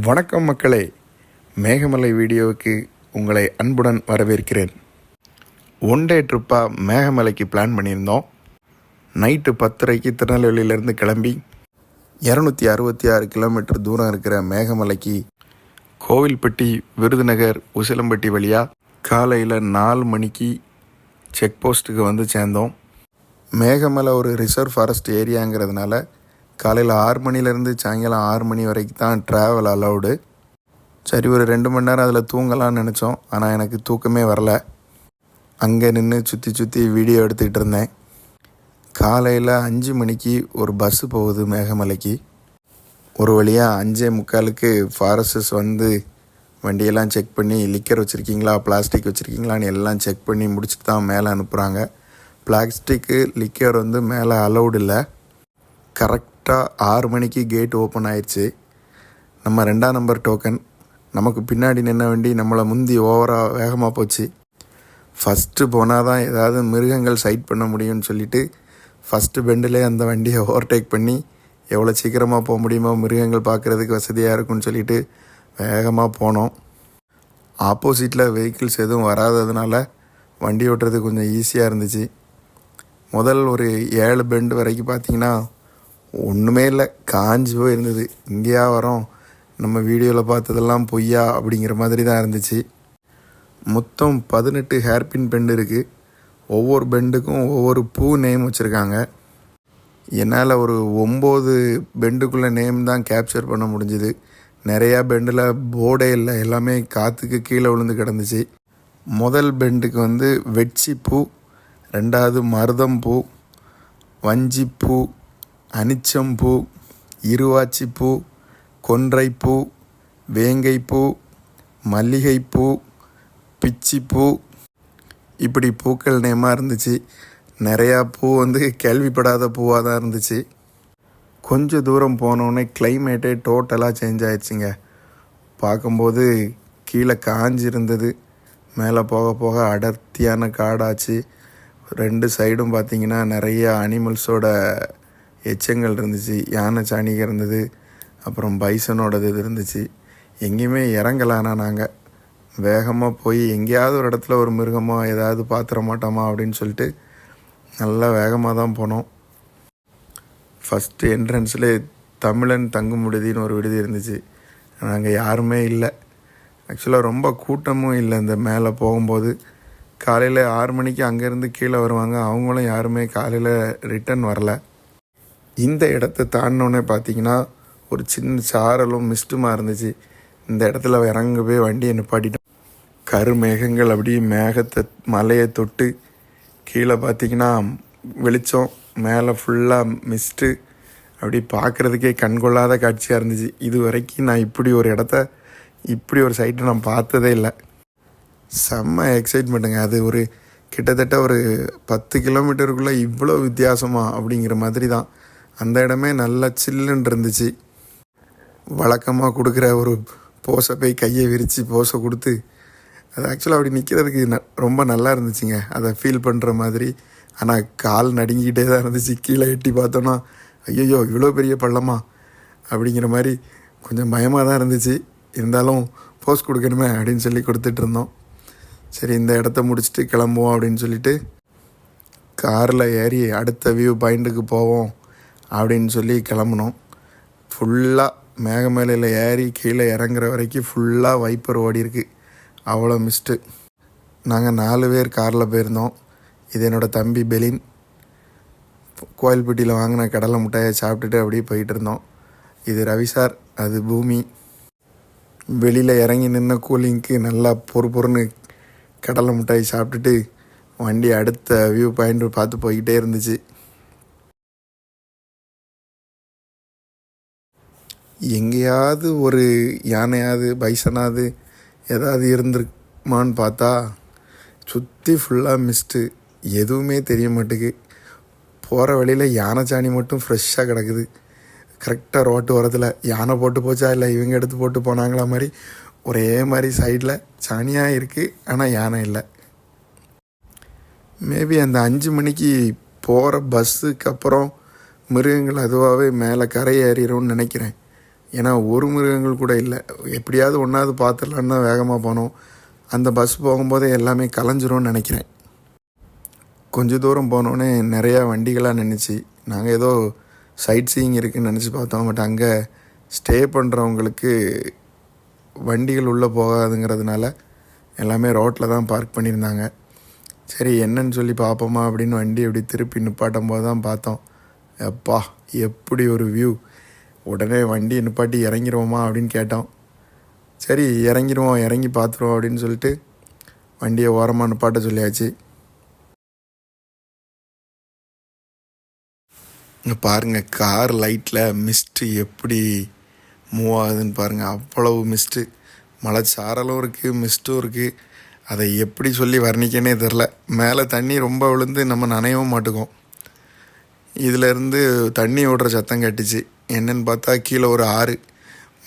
வணக்கம் மக்களே. மேகமலை வீடியோவுக்கு உங்களை அன்புடன் வரவேற்கிறேன். ஒன் டே ட்ரிப்பாக மேகமலைக்கு பிளான் பண்ணியிருந்தோம். நைட்டு பத்தரைக்கு திருநெல்வேலியிலேருந்து கிளம்பி இரநூத்தி அறுபத்தி ஆறு கிலோமீட்டர் தூரம் இருக்கிற மேகமலைக்கு கோவில்பட்டி விருதுநகர் உசிலம்பட்டி வழியாக காலையில் நாலு மணிக்கு செக் போஸ்ட்டுக்கு வந்து சேர்ந்தோம். மேகமலை ஒரு ரிசர்வ் ஃபாரஸ்ட் ஏரியாங்கிறதுனால காலையில் ஆறு மணிலேருந்து சாயங்காலம் ஆறு மணி வரைக்கும் தான் ட்ராவல் அலௌடு சரி ஒரு ரெண்டு மணி நேரம் அதில் தூங்கலாம்னு நினச்சோம். ஆனால் எனக்கு தூக்கமே வரல. அங்கே நின்று சுற்றி சுற்றி வீடியோ எடுத்துக்கிட்டு இருந்தேன். காலையில் அஞ்சு மணிக்கு ஒரு பஸ்ஸு போகுது மேகமலைக்கு. ஒரு வழியாக அஞ்சே முக்காலுக்கு ஃபாரஸ்டர்ஸ் வந்து வண்டியெல்லாம் செக் பண்ணி லிக்கர் வச்சுருக்கீங்களா பிளாஸ்டிக் வச்சுருக்கீங்களான்னு எல்லாம் செக் பண்ணி முடிச்சுட்டு தான் மேலே அனுப்புகிறாங்க பிளாஸ்டிக்கு லிக்கர் வந்து மேலே அலௌடு இல்லை. கரெக்ட் கரெக்டாக ஆறு மணிக்கு கேட் ஓப்பன் ஆயிடுச்சு நம்ம ரெண்டாம் நம்பர் டோக்கன் நமக்கு பின்னாடி நின்ன வண்டி நம்மளை முந்தி ஓவராக வேகமாக போச்சு. ஃபஸ்ட்டு போனால் தான் ஏதாவது மிருகங்கள் சைட் பண்ண முடியும்னு சொல்லிட்டு ஃபஸ்ட்டு பெண்டிலே அந்த வண்டியை ஓவர்டேக் பண்ணி எவ்வளோ சீக்கிரமாக போக முடியுமோ மிருகங்கள் பார்க்குறதுக்கு வசதியாக இருக்கும்னு சொல்லிட்டு வேகமாக போனோம். ஆப்போசிட்டில் வெஹிக்கிள்ஸ் எதுவும் வராததுனால வண்டி ஓட்டுறது கொஞ்சம் ஈஸியாக இருந்துச்சு. முதல் ஒரு ஏழு பெண்டு வரைக்கும் பார்த்திங்கன்னா ஒன்றுமே இல்லை. காஞ்சி போயிருந்தது இங்கேயா வரோம். நம்ம வீடியோவில் பார்த்ததெல்லாம் பொய்யா அப்படிங்கிற மாதிரி தான் இருந்துச்சு. மொத்தம் பதினெட்டு ஹேர்பின் பெண்டு இருக்குது ஒவ்வொரு பெண்டுக்கும் ஒவ்வொரு பூ நேம் வச்சுருக்காங்க. என்னால் ஒரு ஒம்பது பெண்டுக்குள்ளே நேம் தான் கேப்சர் பண்ண முடிஞ்சுது. நிறையா பெண்டில் போர்டே இல்லை. எல்லாமே காற்றுக்கு கீழே விழுந்து கிடந்துச்சு. முதல் பெண்டுக்கு வந்து வெட்சி பூ ரெண்டாவது மருதம் பூ வஞ்சி பூ அனிச்சம்பூ இருவாச்சிப்பூ கொன்றைப்பூ வேங்கைப்பூ மல்லிகைப்பூ பிச்சிப்பூ. இப்படி பூக்கள் நேமாக இருந்துச்சு. நிறையா பூ வந்து கேள்விப்படாத பூவாக தான் இருந்துச்சு. கொஞ்சம் தூரம் போனோடனே கிளைமேட்டே டோட்டலாக சேஞ்ச் ஆயிடுச்சுங்க. பார்க்கும்போது கீழே காஞ்சிருந்தது. மேலே போக போக அடர்த்தியான காடாச்சு. ரெண்டு சைடும் பார்த்திங்கன்னா நிறைய அனிமல்ஸோட எச்சங்கள் இருந்துச்சு யானை சாணிக இருந்தது அப்புறம் பைசனோடது இது இருந்துச்சு. எங்கேயுமே இறங்கலானா நாங்கள் வேகமாக போய் எங்கேயாவது ஒரு இடத்துல ஒரு மிருகமோ ஏதாவது பார்த்துட மாட்டோமா அப்படின்னு சொல்லிட்டு நல்லா வேகமாக தான் போனோம். ஃபஸ்ட்டு என்ட்ரன்ஸில் தமிழன் தங்கும் விடுதின்னு ஒரு விடுதி இருந்துச்சு. நாங்கள் யாருமே இல்லை. ஆக்சுவலாக ரொம்ப கூட்டமும் இல்லை இந்த மேலே போகும்போது. காலையில் ஆறு மணிக்கு அங்கேருந்து கீழே வருவாங்க. அவங்களும் யாருமே காலையில் ரிட்டர்ன் வரல. இந்த இடத்த தாண்டினோடனே பார்த்தீங்கன்னா ஒரு சின்ன சாரலும் மிஸ்டுமாக இருந்துச்சு. இந்த இடத்துல இறங்க போய் வண்டியை நிப்பாட்டிட்டோம் கருமேகங்கள் அப்படியே மேகத்தை மலையை தொட்டு கீழே பார்த்தீங்கன்னா வெளிச்சம் மேலே ஃபுல்லாக மிஸ்ட்டு அப்படி பார்க்குறதுக்கே கண்கொள்ளாத காட்சியாக இருந்துச்சு. இது வரைக்கும் நான் இப்படி ஒரு இடத்த இப்படி ஒரு சைட்டை நான் பார்த்ததே இல்லை. செம்ம எக்ஸைட்மெண்ட்டுங்க அது ஒரு கிட்டத்தட்ட ஒரு பத்து கிலோமீட்டருக்குள்ளே இவ்வளோ வித்தியாசமா அப்படிங்கிற மாதிரி தான். அந்த இடமே நல்லா சில்லுன்னு இருந்துச்சு. வழக்கமாக கொடுக்குற ஒரு போஸை போய் கையை விரித்து போஸை கொடுத்து அது ஆக்சுவலாக அப்படி நிற்கிறதுக்கு ந ரொம்ப நல்லா இருந்துச்சுங்க. அதை ஃபீல் பண்ணுற மாதிரி. ஆனால் கால் நடுங்கிக்கிட்டே தான் இருந்துச்சு. கீழே எட்டி பார்த்தோன்னா ஐயோ இவ்வளோ பெரிய பள்ளமா? அப்படிங்கிற மாதிரி கொஞ்சம் பயமாக தான் இருந்துச்சு. இருந்தாலும் போஸ் கொடுக்கணுமே அப்படின்னு சொல்லி கொடுத்துட்டு இருந்தோம். சரி இந்த இடத்த முடிச்சுட்டு கிளம்புவோம் அப்படின்னு சொல்லிட்டு காரில் ஏறி அடுத்த வியூ பாயிண்ட்டுக்கு போவோம். அப்படின்னு சொல்லி கிளம்புனோம். ஃபுல்லாக மேகமேலையில் ஏறி கீழே இறங்குற வரைக்கும் ஃபுல்லாக வைப்பர் ஓடி இருக்கு அவ்வளோ மிஸ்ட்டு நாங்கள் நாலு பேர் காரில் போயிருந்தோம். இது என்னோடய தம்பி பெலின். கோயில்பட்டியில் வாங்கின கடலை மிட்டாயை சாப்பிட்டுட்டு அப்படியே போயிட்டு இருந்தோம். இது ரவி சார் அது பூமி. வெளியில் இறங்கி நின்ன கூலிங்க்கு நல்லா பொறு பொறுன்னு கடலை முட்டாய் சாப்பிட்டுட்டு வண்டி அடுத்த வியூ பாயிண்ட் பார்த்து போய்கிட்டே இருந்துச்சு. எங்கேயாவது ஒரு யானையாவது பைசனாவது ஏதாவது இருந்திருக்குமான்னு பார்த்தா சுற்றி ஃபுல்லாக மிஸ்ட்டு எதுவுமே தெரிய மாட்டேங்கு போகிற வழியில் யானை சாணி மட்டும் ஃப்ரெஷ்ஷாக கிடக்குது. கரெக்டாக ரோட்டு ஓரத்தில். யானை போட்டு போச்சா இல்லை இவங்க எடுத்து போட்டு போனாங்களா மாதிரி ஒரே மாதிரி சைடில் சாணியாக இருக்குது ஆனால் யானை இல்லை. மேபி அந்த அஞ்சு மணிக்கு போகிற பஸ்ஸுக்கு அப்புறம் மிருகங்கள் அதுவாகவே மேலே கரை ஏறிடும்னு நினைக்கிறேன். ஏன்னா ஒரு மிருகங்கள் கூட இல்லை. எப்படியாவது ஒன்றாவது பார்த்துடலான்னு தான் வேகமாக போனோம். அந்த பஸ் போகும்போதே எல்லாமே கலைஞ்சிரும்னு நினைக்கிறேன். கொஞ்ச தூரம் போனோடனே நிறையா வண்டிகளாக நினச்சி நாங்கள் ஏதோ சைட் சீயிங் இருக்குன்னு நினச்சி பார்த்தோம். பட் அங்கே ஸ்டே பண்ணுறவங்களுக்கு வண்டிகள் உள்ளே போகாதுங்கிறதுனால எல்லாமே ரோட்டில் தான் பார்க் பண்ணியிருந்தாங்க. சரி என்னன்னு சொல்லி பார்ப்போமா அப்படின்னு வண்டி அப்படி திருப்பி நிப்பாட்டும் போது தான் பார்த்தோம். எப்பா எப்படி ஒரு வியூ உடனே வண்டி நிப்பாட்டி இறங்கிருவோமா அப்படின்னு கேட்டோம் சரி இறங்கிடுவோம் இறங்கி பார்த்துருவோம் அப்படின்னு சொல்லிட்டு வண்டியை ஓரமாக நிப்பாட்ட சொல்லியாச்சு. பாருங்கள் கார் லைட்டில் மிஸ்ட்டு எப்படி மூவ் ஆகுதுன்னு பாருங்கள் அவ்வளவு மிஸ்ட்டு மழை சாரலும் இருக்குது மிஸ்ட்டும் இருக்குது அதை எப்படி சொல்லி வர்ணிக்கனே தெரில. மேலே தண்ணி ரொம்ப விழுந்து நம்ம நனையவும் மாட்டுக்கோம். இதிலேருந்து தண்ணி ஓடுற சத்தம் கட்டுச்சு. என்னன்னு பார்த்தா கீழே ஒரு ஆறு.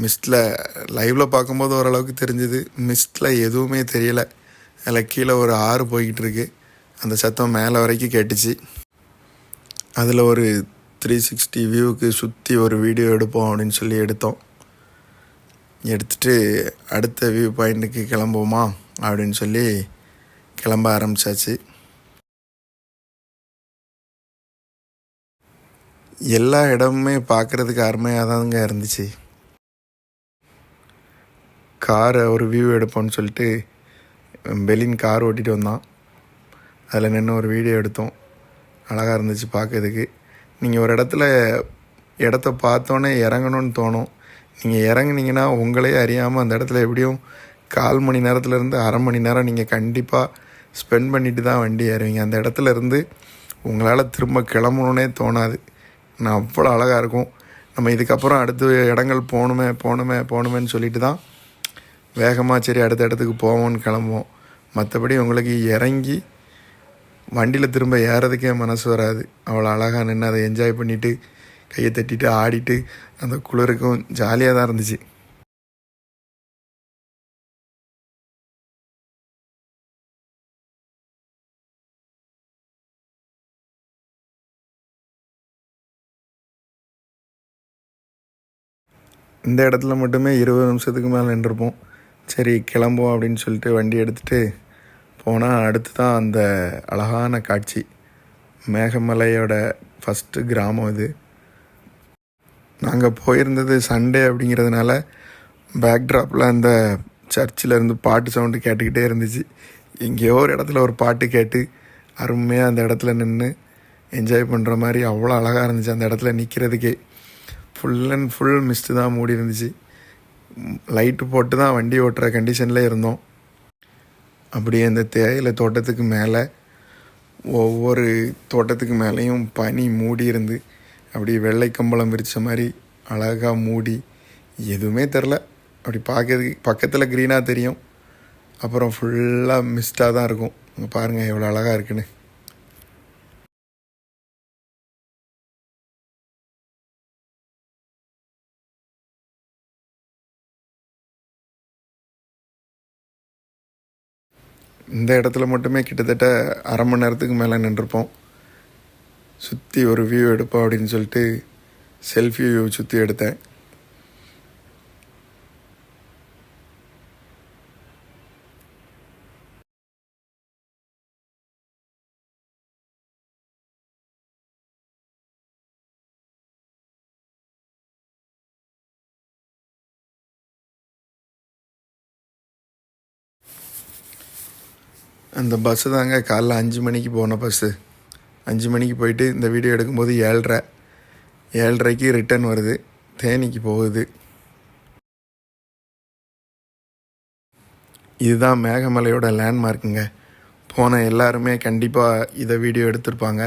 மிஸ்டில் லைவில் பார்க்கும்போது ஓரளவுக்கு தெரிஞ்சுது. மிஸ்டில் எதுவுமே தெரியலை. அதில் கீழே ஒரு ஆறு போய்கிட்டு இருக்கு அந்த சத்தம் மேலே வரைக்கும் கேட்டுச்சு. அதில் ஒரு த்ரீ சிக்ஸ்டி வியூவுக்கு சுற்றி ஒரு வீடியோ எடுப்போம் அப்படின்னு சொல்லி எடுத்தோம். எடுத்துட்டு அடுத்த வியூ பாயிண்ட்டுக்கு கிளம்புவோமா அப்படின்னு சொல்லி கிளம்ப ஆரம்பிச்சாச்சு. எல்லா இடமுமே பார்க்குறதுக்கு அருமையாக தாங்க இருந்துச்சு. காரை ஒரு வியூ எடுப்போம்னு சொல்லிட்டு பெலின் கார் ஓட்டிகிட்டு வந்தான். அதில் நின்று ஒரு வீடியோ எடுத்தோம். அழகாக இருந்துச்சு பார்க்கறதுக்கு. நீங்கள் ஒரு இடத்துல இடத்த பார்த்தோன்னே இறங்கணும்னு தோணும். நீங்கள் இறங்குனீங்கன்னா உங்களே அறியாமல் அந்த இடத்துல எப்படியும் கால் மணி நேரத்துலேருந்து அரை மணி நேரம் நீங்கள் கண்டிப்பாக ஸ்பெண்ட் பண்ணிட்டு தான் வண்டி ஏறுவீங்க. அந்த இடத்துல இருந்து உங்களால் திரும்ப கிளம்பணுன்னே தோணாது. நான் அவ்வளோ அழகாக இருக்கும். நம்ம இதுக்கப்புறம் அடுத்த இடங்கள் போகணுமே போகணுமே போகணுமேன்னு சொல்லிட்டு தான் வேகமாக சரி அடுத்த இடத்துக்கு போவோம்னு கிளம்புவோம். மற்றபடி உங்களுக்கு இறங்கி வண்டியில் திரும்ப ஏறதுக்கே மனசு வராது. அவ்வளோ அழகாக நின்று அதை என்ஜாய் பண்ணிவிட்டு கையை தட்டிட்டு ஆடிட்டு அந்த குளிருக்கும் ஜாலியாக தான் இருந்துச்சு. இந்த இடத்துல மட்டுமே இருபது நிமிஷத்துக்கு மேலே நின்றுருப்போம். சரி கிளம்புவோம் அப்படின்னு சொல்லிட்டு வண்டி எடுத்துகிட்டு போனால் அடுத்து தான் அந்த அழகான காட்சி. மேகமலையோட ஃபஸ்ட்டு கிராமம் இது. நாங்கள் போயிருந்தது சண்டே அப்படிங்கிறதுனால பேக்ட்ராப்பில் அந்த சர்ச்சில் இருந்து பாட்டு சவுண்டு கேட்டுக்கிட்டே இருந்துச்சு. எங்கேயோ ஒரு இடத்துல ஒரு பாட்டு கேட்டு அருமையாக அந்த இடத்துல நின்று என்ஜாய் பண்ணுற மாதிரி அவ்வளோ அழகாக இருந்துச்சு அந்த இடத்துல நிற்கிறதுக்கே ஃபுல் அண்ட் ஃபுல் மிஸ்ட்டு தான் மூடி இருந்துச்சு. லைட்டு போட்டு தான் வண்டி ஓட்டுற கண்டிஷனில் இருந்தோம். அப்படியே அந்த தேயிலை தோட்டத்துக்கு மேலே ஒவ்வொரு தோட்டத்துக்கு மேலேயும் பனி மூடி இருந்து அப்படி வெள்ளை கம்பளம் விரித்த மாதிரி அழகாக மூடி எதுவுமே தெரில. அப்படி பார்க்கறதுக்கு பக்கத்தில் க்ரீனாக தெரியும். அப்புறம் ஃபுல்லாக மிஸ்டாக தான் இருக்கும். பாருங்கள் எவ்வளோ அழகாக இருக்குன்னு. இந்த இடத்துல மட்டுமே கிட்டத்தட்ட அரை மணி நேரத்துக்கு மேலே நின்றுருப்போம். சுற்றி ஒரு வியூ எடுப்போம் அப்படின்னு சொல்லிட்டு செல்ஃபி வியூ சுற்றி எடுத்தேன். அந்த பஸ்ஸு தாங்க காலைல அஞ்சு மணிக்கு போன பஸ்ஸு அஞ்சு மணிக்கு போயிட்டு இந்த வீடியோ எடுக்கும்போது ஏழ்ரை. ஏழ்ரைக்கு ரிட்டர்ன் வருது. தேனிக்கு போகுது. இதுதான் மேகமலையோட லேண்ட்மார்க்குங்க போன எல்லாருமே கண்டிப்பாக இதை வீடியோ எடுத்திருப்பாங்க.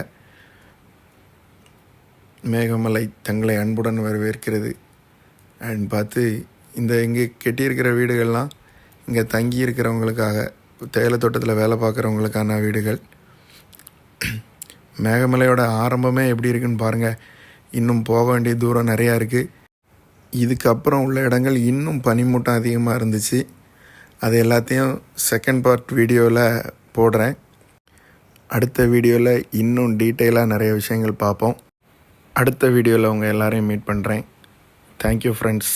மேகமலை தங்களை அன்புடன் வரவேற்கிறது. அண்ட் பார்த்து இந்த இங்கே கெட்டியிருக்கிற வீடுகள்லாம் இங்கே தங்கி இருக்கிறவங்களுக்காக தேயிலை தோட்டத்தில் வேலை பார்க்குறவங்களுக்கான வீடுகள். மேகமலையோட ஆரம்பமே எப்படி இருக்குன்னு பாருங்கள் இன்னும் போக வேண்டிய தூரம் நிறையா இருக்குது இதுக்கப்புறம் உள்ள இடங்கள் இன்னும் பனிமூட்டம் அதிகமாக இருந்துச்சு. அது எல்லாத்தையும் செகண்ட் பார்ட் வீடியோவில் போடுறேன். அடுத்த வீடியோவில் இன்னும் டீட்டெயிலாக நிறைய விஷயங்கள் பார்ப்போம். அடுத்த வீடியோவில் உங்கள் எல்லோரையும் மீட் பண்ணுறேன் தேங்க்யூ ஃப்ரெண்ட்ஸ்